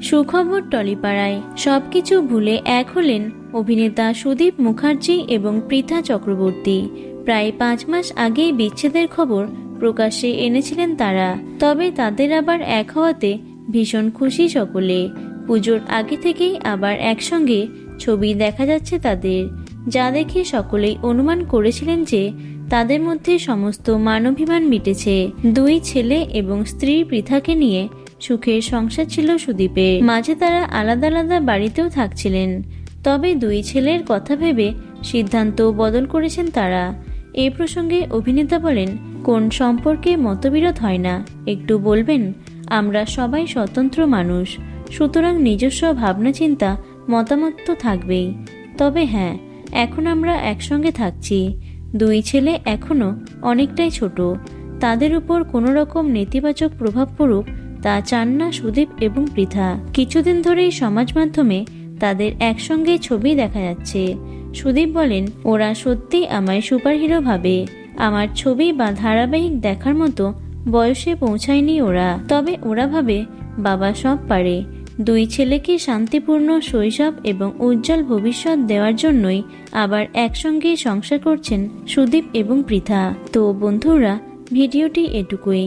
সুখবর টলিপাড়ায়। সবকিছু ভুলে এক হলেন অভিনেতা সুদীপ মুখার্জি এবং পৃথা চক্রবর্তী। প্রায় পাঁচ মাস আগেই বিচ্ছেদের খবর প্রকাশ্যে এনেছিলেন তারা। তবে তাদের আবার এক হওয়াতে ভীষণ খুশি সকলে। পুজোর আগে থেকেই আবার একসঙ্গে ছবি দেখা যাচ্ছে তাদের। যা দেখে সকলেই অনুমান করেছিলেন যে তাদের মধ্যে সমস্ত মানবিমান মিটেছে। দুই ছেলে এবং স্ত্রী পৃথাকে নিয়ে সুখের সংসার ছিল সুদীপের। মাঝে তারা আলাদা আলাদা বাড়িতেও থাকছিলেন। তবে দুই ছেলের কথা ভেবে সিদ্ধান্ত বদল করেছেন তারা। এই প্রসঙ্গে অভিনেতা বলেন, কোন সম্পর্কে মতবিরোধ হয় না। একটু বলবেন, আমরা সবাই স্বতন্ত্র মানুষ। সুতরাং নিজস্ব ভাবনা চিন্তা মতামত তো থাকবেই। তবে হ্যাঁ এখন আমরা একসঙ্গে থাকছি। দুই ছেলে এখনও অনেকটাই ছোট। তাদের উপর কোনো রকম নেতিবাচক প্রভাব পড়ুক তা চান না সুদীপ এবং পৃথা। কিছুদিন ধরেই সমাজ মাধ্যমে তাদের একসঙ্গে ছবি দেখা যাচ্ছে। সুদীপ বলেন, ওরা সত্যি আমায় সুপারহিরো ভাবে। আমার ছবি বা ধারাবাহিক দেখার মতো বয়সে পৌঁছায়নি ওরা। তবে ওরা ভাবে, বাবা সব পারে। দুই ছেলেকে শান্তিপূর্ণ, শৈশব এবং উজ্জ্বল ভবিষ্যৎ দেওয়ার জন্যই আবার একসঙ্গে সংসার করছেন সুদীপ এবং পৃথা। তো বন্ধুরা, ভিডিওটি এটুকুই।